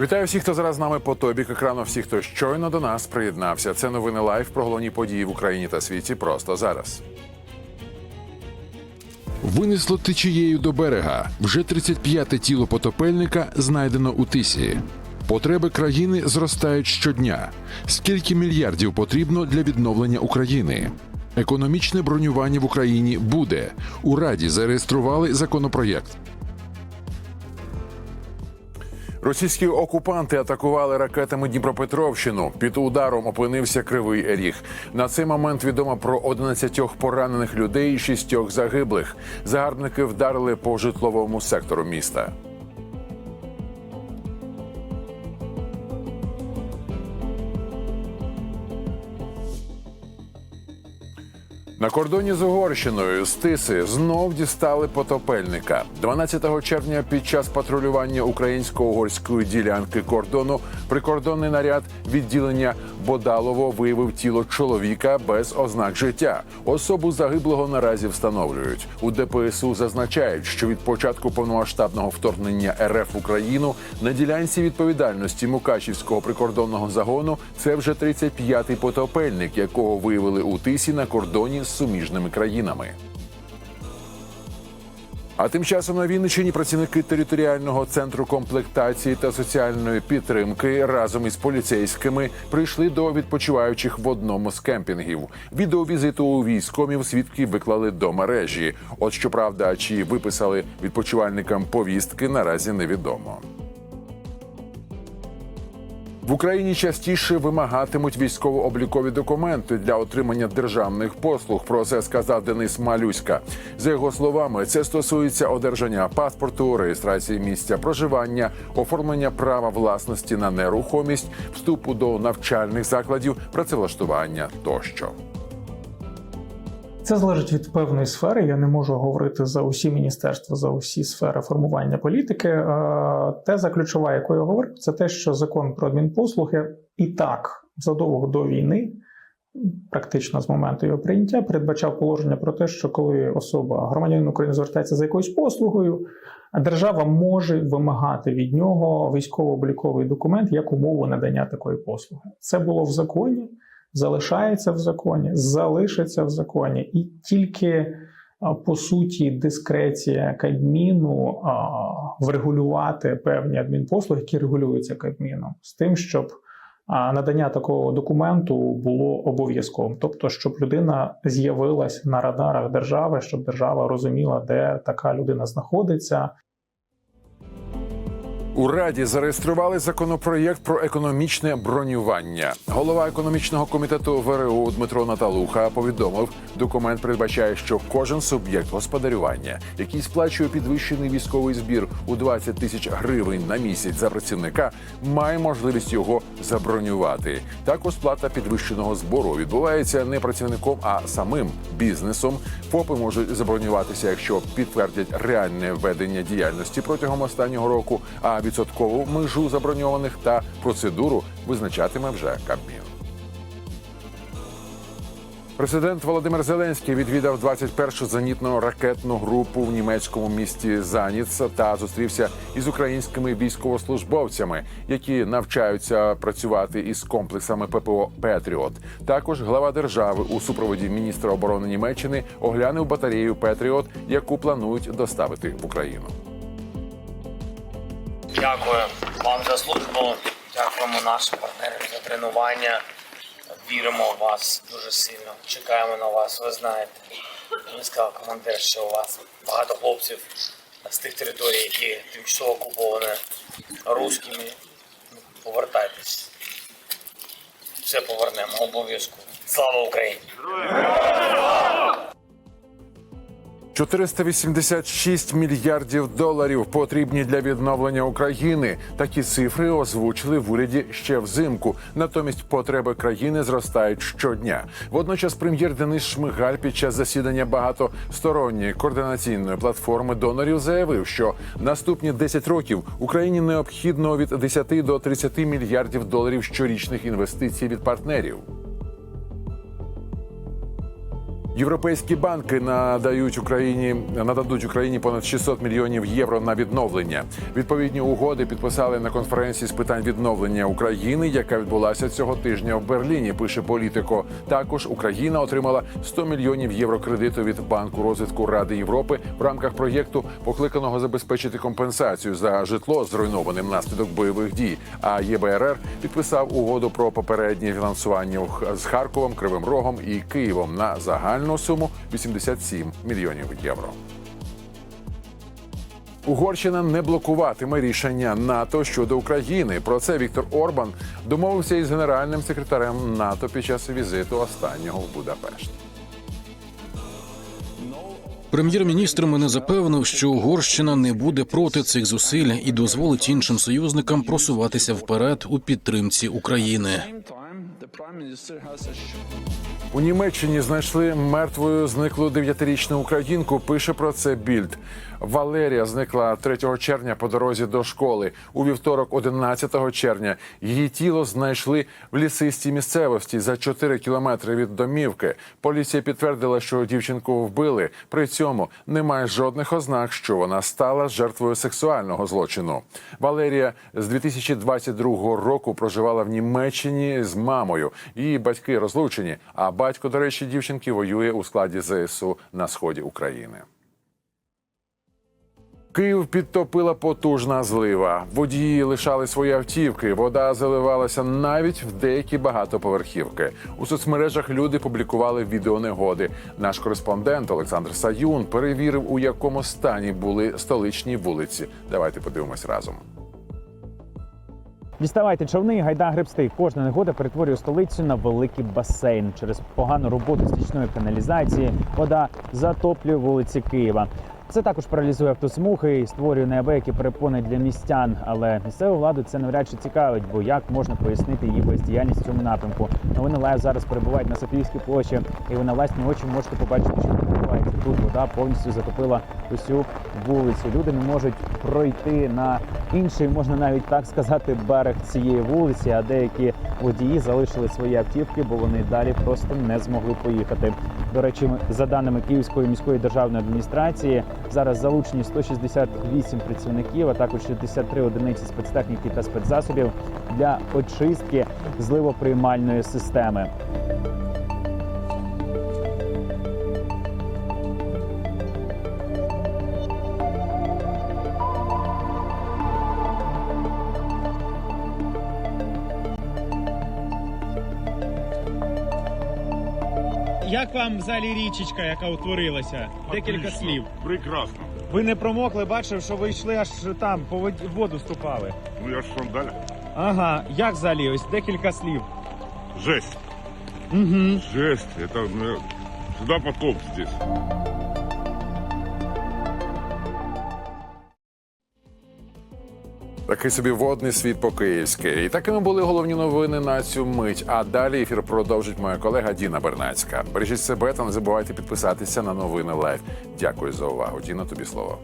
Вітаю всіх, хто зараз з нами по тобік екрану. Всіх, хто щойно до нас приєднався. Це новини лайв про головні події в Україні та світі просто зараз. Винесло течією до берега. Вже 35-те тіло потопельника знайдено у тисі. Потреби країни зростають щодня. Скільки мільярдів потрібно для відновлення України? Економічне бронювання в Україні буде. У Раді зареєстрували законопроєкт. Російські окупанти атакували ракетами Дніпропетровщину. Під ударом опинився Кривий Ріг. На цей момент відомо про 11 поранених людей і 6 загиблих. Загарбники вдарили по житловому сектору міста. На кордоні з Угорщиною з Тиси знов дістали потопельника. 12 червня під час патрулювання українсько-угорської ділянки кордону прикордонний наряд відділення Бодалово виявив тіло чоловіка без ознак життя. Особу загиблого наразі встановлюють. У ДПСУ зазначають, що від початку повномасштабного вторгнення РФ в Україну на ділянці відповідальності Мукачівського прикордонного загону це вже 35-й потопельник, якого виявили у тисі на кордоні з суміжними країнами. А тим часом на Вінниччині працівники територіального центру комплектації та соціальної підтримки разом із поліцейськими прийшли до відпочиваючих в одному з кемпінгів. Відеовізиту у військомів свідки виклали до мережі. От щоправда, чи виписали відпочивальникам повістки, наразі невідомо. В Україні частіше вимагатимуть військово-облікові документи для отримання державних послуг. Про це сказав Денис Малюська. За його словами, це стосується одержання паспорту, реєстрації місця проживання, оформлення права власності на нерухомість, вступу до навчальних закладів, працевлаштування тощо. Це залежить від певної сфери. Я не можу говорити за усі міністерства, за усі сфери формування політики. Е, Теза ключова, яку я говорив, це те, що закон про адмінпослуги і так задовго до війни, практично з моменту його прийняття, передбачав положення про те, що коли особа громадянин України звертається за якоюсь послугою, держава може вимагати від нього військово-обліковий документ як умову надання такої послуги. Це було в законі залишається в законі, залишиться в законі, і тільки по суті дискреція Кабміну врегулювати певні адмінпослуги, які регулюються Кабміном, з тим, щоб надання такого документу було обов'язковим, тобто, щоб людина з'явилась на радарах держави, щоб держава розуміла, де така людина знаходиться, У Раді зареєстрували законопроєкт про економічне бронювання. Голова економічного комітету ВРУ Дмитро Наталуха повідомив, документ передбачає, що кожен суб'єкт господарювання, який сплачує підвищений військовий збір у 20 тисяч гривень на місяць за працівника, має можливість його забронювати. Також сплата підвищеного збору відбувається не працівником, а самим бізнесом. ФОПи можуть забронюватися, якщо підтвердять реальне ведення діяльності протягом останнього року. А відсоткову межу заброньованих та процедуру визначатиме вже Кабмін. Президент Володимир Зеленський відвідав 21-шу зенітну ракетну групу в німецькому місті Заніц та зустрівся із українськими військовослужбовцями, які навчаються працювати із комплексами ППО Петріот. Також глава держави у супроводі міністра оборони Німеччини оглянув батарею Петріот, яку планують доставити в Україну. Дякую вам за службу. Дякуємо нашим партнерам за тренування. Віримо в вас дуже сильно. Чекаємо на вас. Ви знаєте, мені сказав командир, що у вас багато хлопців з тих територій, які тимчасово окуповані русскими. Повертайтесь. Все повернемо обов'язково. Слава Україні! 486 мільярдів доларів потрібні для відновлення України. Такі цифри озвучили в уряді ще взимку. Натомість потреби країни зростають щодня. Водночас, прем'єр Денис Шмигаль під час засідання багатосторонньої координаційної платформи донорів заявив, що наступні 10 років Україні необхідно від 10 до 30 мільярдів доларів щорічних інвестицій від партнерів. Європейські банки надають Україні нададуть Україні понад 600 мільйонів євро на відновлення. Відповідні угоди підписали на конференції з питань відновлення України, яка відбулася цього тижня в Берліні. Пише політико. Також Україна отримала 100 мільйонів євро кредиту від банку розвитку Ради Європи в рамках проєкту, покликаного забезпечити компенсацію за житло зруйноване внаслідок бойових дій. А ЄБРР підписав угоду про попереднє фінансування з Харковом, Кривим Рогом і Києвом на загальну суму 87 мільйонів євро. Угорщина не блокуватиме рішення НАТО щодо України. Про це Віктор Орбан домовився із генеральним секретарем НАТО під час візиту останнього в Будапешт. Прем'єр-міністр мене запевнив, що Угорщина не буде проти цих зусиль і дозволить іншим союзникам просуватися вперед у підтримці України. У Німеччині знайшли мертвою зниклу дев'ятирічну українку. Пише про це більд. Валерія зникла 3 червня по дорозі до школи. У вівторок, 11 червня, її тіло знайшли в лісистій місцевості за 4 кілометри від домівки. Поліція підтвердила, що дівчинку вбили. При цьому немає жодних ознак, що вона стала жертвою сексуального злочину. Валерія з 2022 року проживала в Німеччині з мамою. Її батьки розлучені. А батько, до речі, дівчинки воює у складі ЗСУ на сході України. Київ підтопила потужна злива. Водії лишали свої автівки. Вода заливалася навіть в деякі багатоповерхівки. У соцмережах люди публікували відео негоди. Наш кореспондент Олександр Саюн перевірив, у якому стані були столичні вулиці. Давайте подивимось разом. Діставайте човни, гайда гребсти. Кожна негода перетворює столицю на великий басейн. Через погану роботу стічної каналізації вода затоплює вулиці Києва. Це також паралізує автосмуги і створює неабиякі перепони для містян. Але місцеву владу це навряд чи цікавить, бо як можна пояснити її бездіяльність в цьому напрямку. Новини лайв зараз перебувають на Софіївській площі, і ви на власні очі можете побачити, що відбувається. Тут вода повністю затопила усю вулицю. Люди не можуть пройти на інший, можна навіть так сказати, берег цієї вулиці. А деякі водії залишили свої автівки, бо вони далі просто не змогли поїхати. До речі, за даними Київської міської державної адміністрації, зараз залучені 168 працівників, а також 63 одиниці спецтехніки та спецзасобів для очистки зливоприймальної системи. Як вам взагалі річечка, яка утворилася? Декілька слів. Прекрасно. Ви не промокли, бачив, що ви йшли аж там, по воді- воду ступали. Ну я ж в сандалях. Ага, як взагалі? Ось декілька слів. Жесть. Угу. Жесть. Это ну, сюда потоп здесь. Такий собі водний світ по-київськи. І такими були головні новини на цю мить. А далі ефір продовжить моя колега Діна Бернацька. Бережіть себе та не забувайте підписатися на новини Лайф. Дякую за увагу. Діна, тобі слово.